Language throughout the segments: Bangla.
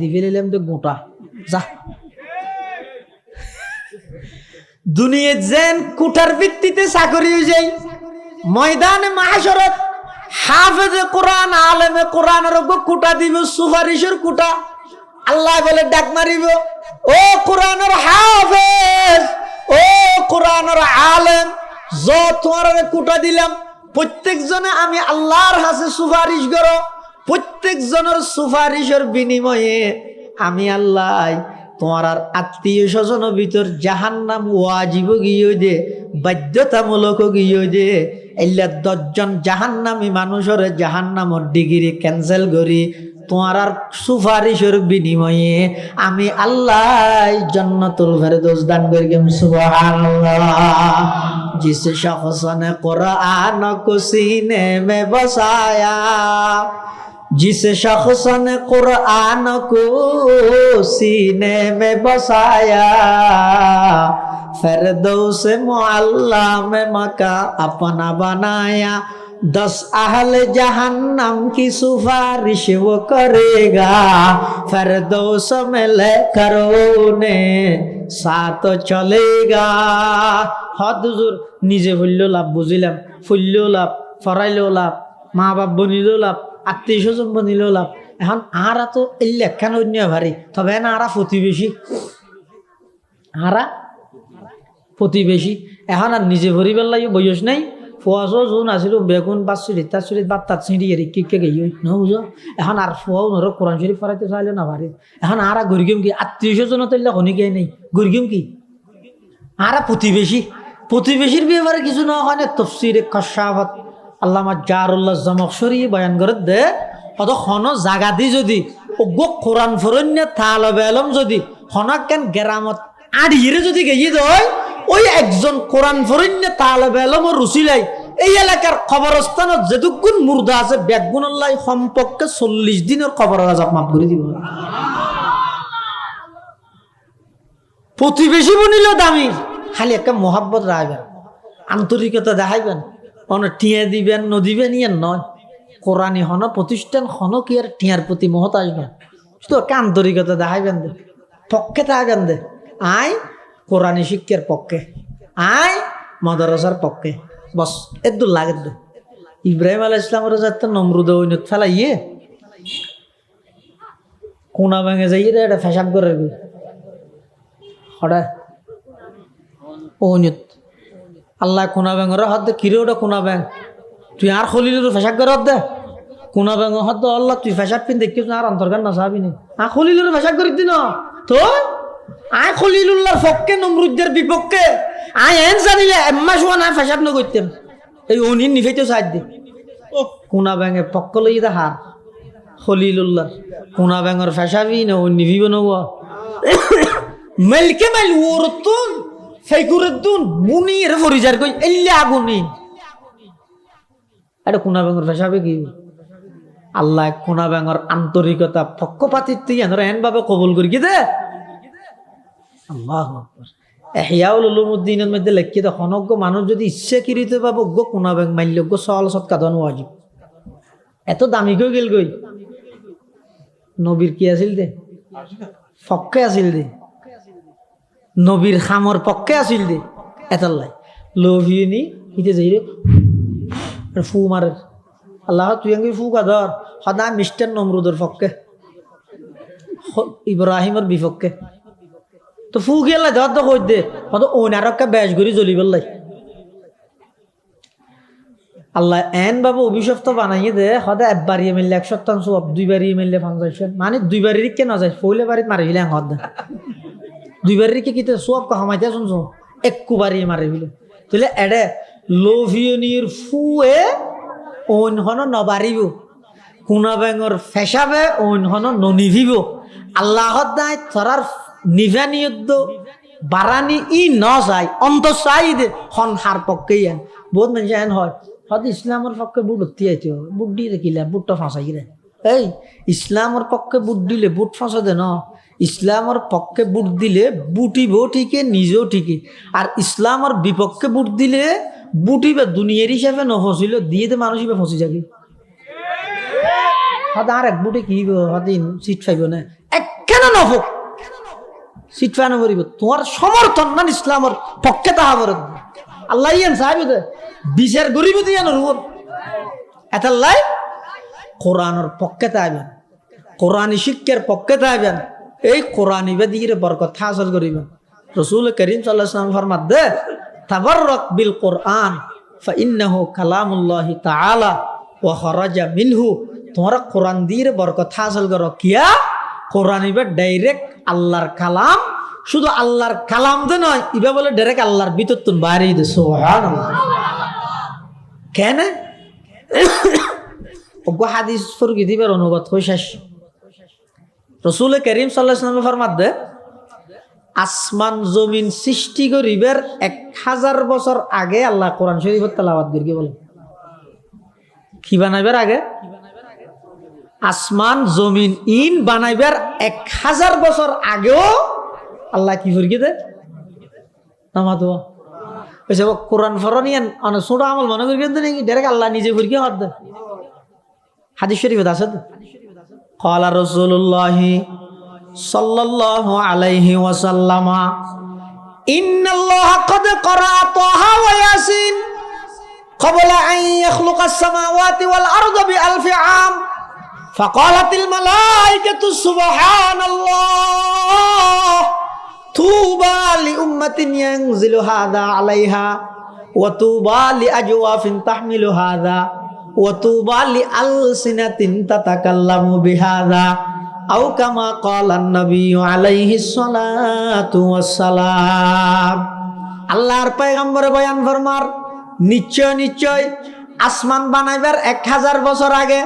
দিবে নিলাম তো গোটা। যা। ভিত্তিতে চাকরি হয়ে ময়দানে মাহাসরত হাফেজে কোরআন, আলেমে কুটা দিব, সুপারিশের কুটা। আল্লাহ বলে ডাক মারিব, ও কোরআনের হাফেজ, ও কোরআনের আলেম, যত তোমার কুটা দিলাম প্রত্যেক জনে আমি আল্লাহর হাসে সুপারিশ করো। প্রত্যেকজনের সুপারিশের বিনিময়ে আমি আল্লাহ তোমার আর আত্মীয় স্বজন ভিতর জাহান নাম ওয়াজিব গিয়ে দে, বাধ্যতামূলক গিয়ে দে, এল্লা দশজন জাহান নামি মানুষের জাহান নামর ডিগ্রি ক্যান্সেল করি, তোমার আর সুপারিশের বিনিময়ে আমি আল্লাহ জন্নতুল দোষ দান করি গেম সুবহানাল্লাহ। জিস শখসনে কোরআন কো মে বসায়া जिस शख्स ने कुरान को सीने में बसाया फिरदौस मुअल्ला में मका अपना बनाया दस अहल जहन्नम की सिफारिश वो करेगा फिरदौस में लेकर उन्हें साथ चलेगा হদ হুজুর নিজে ফুললেও লাভ বুঝিলাম ফুললেও লাভ ফরাইলেও লাভ মা বাপ বনিলেও লাভ আত্মীয় স্বজন বনিলেও লাভ। এখন আরা তো এই লেখান অন্য ভারী তবে না আরা প্রতিবেশী আরা প্রতিবেশী এখন আর নিজে ভরিবার লাগে বয়স নাই। ফুয়াশো যোন আছিল, বেগুন পাঁচ চুরিত তার চুরিত বাদ তার ছিঁড়ি এরি কি কে গেই ন বুঝো এখন আর ফুয়াও নর কোরআন শরীফ ফরাইতে চাইলে না ভারি এখন আরা গরিগম কি? আত্মীয় স্বজন তো হনি গে নেই? গরিগম কি? আরা প্রতিবেশী প্রতিবেশীর ব্যাপারে কিছু না হয় না তফসির আল্লামা জারুল্লাহ জমক সরিয়ে বয়ান করে দে অত হন জাগা দি যদি অজ্ঞ কোরআন ফরন্য থাল বেলম যদি হনক কেন গেরামত আড়িয়ে যদি গেয়ে দেয়, ওই একজন কোরআন ফরন্য তাল বেলম রুচিলাই। এই এলাকার খবরস্থানত যেটুকুন মুর্দা আছে বেগুনাল্লাহ সম্পর্কে চল্লিশ দিনের খবর আজাব মাফ করে দিব। প্রতিবেশী বনিলেও দামি, খালি একটা মহাব্বত রাখবেন, আন্তরিকতা দেখাইবেন। অনেক টিয়া দিবেন, নদিবেন ইয়ার নয়। কোরআনি হন, প্রতিষ্ঠান হন কি আর টিয়ার প্রতি মহত আসবেন শুধু আন্তরিকতা দেখাইবেন দে, পক্ষে থাকবেন দে। আই কোরআনি শিক্ষার পক্ষে আই মদরসার পক্ষে। বস এদুর লাগে দে। ইব্রাহিম আলাহ ইসলামের যাতে নমরুদ ঐনত ফেলাইয়ে কোনা ভেঙে যাই রে, এটা ফেসাব করে হঠাৎ ওনিত আল্লাহ কোনা ব্যাঙর হাত দে কিরে ওটা কোনা ব্যাং তুই আর খলিল ফেসাক করে হাত দে। কোনা ব্যাঙ হাত দে আল্লাহ তুই ফেসাক পিন দেখিস না আর অন্তর্গান না চাবি নি আ খলিল ফেসাক করে দিন। তো? আয় খলিলুল্লাহর পক্ষে নমরুদ্দের বিপক্ষে আয় এন জানিলে এম্মা শোয়া না ফেসাক ন করতেন এই অনির নিফেতে সাহায্য দে। কোনা ব্যাঙে পক্ষ লই দা হার খলিলুল্লাহ কোনা ব্যাঙর ফেসাবি না ও নিভিব নব মেলকে মেল ওরতুন ফেকুরুদ্দুন মুনি রে ফরিজার কই এল্লে আগুনি। এটা কোনা ব্যাঙর ফেসাবে কি? আল্লাহ কোনা ব্যাঙর আন্তরিকতা, পক্ষপাতিত্ব এন ভাবে কবুল করি কি দে? আল্লাহ এহিয়াউল উলুমুদ্দিনের মধ্যে লেখি দে হনজ্ঞ মানুষ যদি ইচ্ছাকৃত ভাবে গো কোনা ব্যাং গো সল সৎকা ধন ওয়াজিব। এত দামি কই গেল গই নবীর কি আছিল দে? পক্ষে আছিল দে? নবীর খামর পক্ষে আছিল দে এতাল্লাই লোভিয়ে ইতে যাই রে ফু মারে। আল্লাহ, তুই আঙ্গি ফু কাদর সদায় মিস্টার নমরুদের পক্ষে। ইব্রাহিমের বিপক্ষে। তো ফু গেলে ধর তো কই দে। হয়তো ওনারকে বেশ করি জ্বলি পেলাই আল্লাহ এন বাবু অভিশপ্ত বানাইয়ে দে। সদায় একবারিয়ে মিললে এক শতাংশ দুইবারিয়ে মিললে পঞ্চাশ মানে দুইবারির কে না যায়? পইলে বাড়িত মারি ফেলে হদ দুইবারির কে কিতে সব কমাইতে শুনছো একু বারিয়ে মারি ফেলে তাহলে এডে লোভিয়নির ফুয়ে অইন হন নবারিব কোনা বেঙর ফেসাবে অইন হন ননিভিব। আল্লাহ দায় থরার নিভানিয়দ্দ বারানি ই ন চাই অন্ত চাই দে হন হার পক্ষে ইয়ান বহুত মানুষ এন হয় হয়তো ইসলামের পক্ষে বুট উঠতে আইতে বুট দিয়ে দেখিলে বুটটা ফাঁসাই রে। এই, ইসলামের পক্ষে বুট দিলে বুট ফাঁসা দে ন? ইসলামের পক্ষে বুট দিলে বুটিব ঠিকে নিজেও ঠিকই। আর ইসলামের বিপক্ষে বুট দিলে বুটিবে দুনিয়ার হিসাবে নফসিল দিয়ে দে মানুষ হিসেবে ফসি যাবি। আর এক বুটে কি সিট পাইব না। নফুক। সিট ফানো করিব। তোমার সমর্থন না ইসলামের পক্ষে তাহা করে আল্লাহ ইয়ান সাহেব বিচার গরিব দিয়ে রুব এতাল্লাই কোরআনের পক্ষে তাইবেন কোরআনী শিক্ষার পক্ষে তাইবেন এই কোরআনী বেদিগিরে বরকত হাসল করিবেন রসুল করিম সাল্লাহাম ফরমাত দে তাবাররক বিল কোরআন, ফাইন্নাহু কালামুল্লাহি তাআলা, ওয়া খরাজা মিনহু। তোমরা কোরআন দিয়ে বরকত হাসল করো। কিয়া? কোরআন ইবে ডাইরেক্ট আল্লাহর কালাম, শুধু আল্লাহর কালাম তো নয়, ইবে বলে ডাইরেক্ট আল্লাহর ভিতর তুন বাইরে দে। সুবহানাল্লাহ। কেন? অজ্ঞ হাদিস ফরকি দিবার অনুবাদ শেষ রসুল করিম সাল্লাহামে ফরমাত দে, আসমান জমিন সৃষ্টি করিবার এক হাজার বছর আগে আল্লাহ কোরআন শরীফের তেলাওয়াত করি বলে। কি বানাইবার আগে? আসমান, জমিন, ইন বানাইবার এক হাজার বছর আগেও আল্লাহ কি ফুরকি দে? নামা দোয়া। ওই সব কোরআন ফরনিয়ান অনেক ছোট আমল মনে করি কিন্তু নাকি? ডাইরেক্ট আল্লাহ নিজে ফুরকি হাত দে। হাদিস শরীফে আছে তো। قال رسول الله صلى الله عليه وسلم إن الله قد قرأ طه وياسين قبل أن يخلق السماوات والأرض بألف عام فقالت الملائكة سبحان الله طوبى لأمة ينزل هذا عليها وطوبى لأجواف تحمل هذا ওয়াতুবালি আল সিনাতিন তাতাকাল্লামু বিহাদা আও কামা ক্বালান নবী আলাইহি সালাতু ওয়াসসালাম। আল্লাহর পয়গম্বর বয়ান ফরমার নিশ্চয় নিশ্চয় আসমান বানাইবার এক হাজার বছর আগে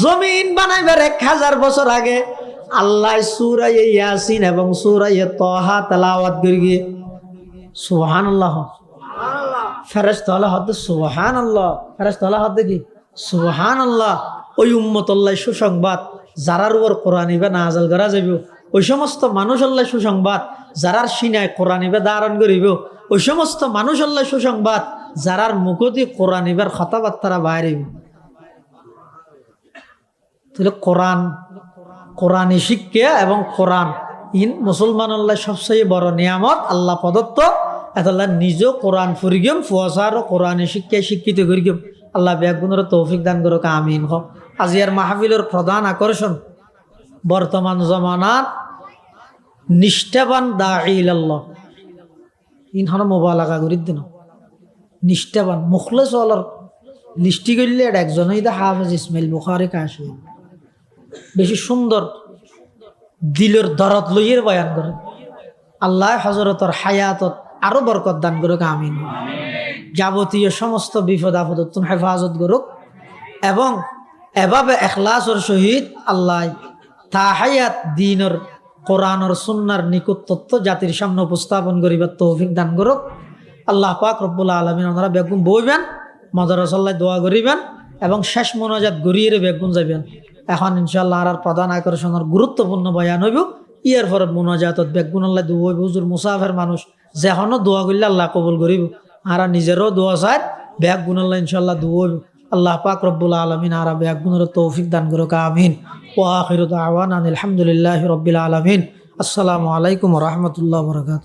জমিন বানাইবার এক হাজার বছর আগে আল্লাহ সুরাই ইয়াসিন এবং সুরাই তহা তালাওয়াত করি সুহান আল্লাহ ফেরস্ত হলে হদ্দ সুহান আল্লাহ ফেরস্ত হলে হদ্দ কি? সুহান আল্লাহ ওই উম্মত আল্লাহ সুসংবাদ, যারার উপর কোরআনিবে নাজাল করা যাইব। ওই সমস্ত মানুষ আল্লাহ সুসংবাদ, যারার সিনায় কোরআনিবে ধারণ করিব। ওই সমস্ত মানুষ আল্লাহ সুসংবাদ, যারার মুখতি কোরআনিবার কথাবার্তারা বাইরে। তাহলে কোরআন কোরআনী শিক্ষা এবং কোরআন ইন মুসলমান আল্লাহ সবচেয়ে বড় নিয়ামত, আল্লাহ প্রদত্ত। এতল্লাহ নিজেও কোরআন ফুরিগম ফুয়াশার কোরআনী শিক্ষায় শিক্ষিত করিগম। আল্লাহ ব্যাগুণের তৌফিক দান করুক, আমিন হোক। আজিয়ার মাহফিলের প্রধান আকর্ষণ, বর্তমান জমানার নিষ্ঠাবান দা আল্লাহ ইনহন মোবালাগা করি দিন। নিষ্ঠাবান, মুখলেস অলর লিস্টি করলে এটা একজনই দা হাফেজ ইসমাইল বুখারি কাশি। বেশি সুন্দর দিলের দরদ লইয়ের বয়ান করে। আল্লাহ হজরতর হায়াতত আরও বরকত দান করুক, আমিন যাবতীয় সমস্ত বিপদ আপদ তুমি হেফাজত করুক এবং এভাবে এখলাসর সহিত আল্লাহ তা হায়াত দিনর কোরআনর সুন্নার নিকুত তত্ত্ব জাতির সামনে উপস্থাপন করিবার তৌফিক দান করুক। আল্লাহ পাক রব্বুল্লা আলমিন ওনারা বেগুন বইবেন মদরসাল্লাহ দোয়া করিবেন এবং শেষ মনোজাত গড়িয়ে বেগুন যাবেন এখন ইনশাল্লাহ আর প্রধান আকর্ষণের গুরুত্বপূর্ণ বয়ান হইব, ইয়ার পরে মোনাজাতত বেগুন আল্লাহ দু হইব। হুজুর মুসাফের মানুষ যেখনও দোয়া করলে আল্লাহ কবুল করিব। আর নিজেরও দোয়া চায় বেগ গুণ আল্লাহ ইনশাল্লাহ দু হইব। আল্লাহ পাক রব্বুল আলমিন আর বেগ গুণের তৌফিক দান করুক, আমিন। ও আখির আওয়ান আলহামদুলিল্লাহ রব্বিল আলমিন। আসসালামু আলাইকুম রহমতুল্লাহ বরকাত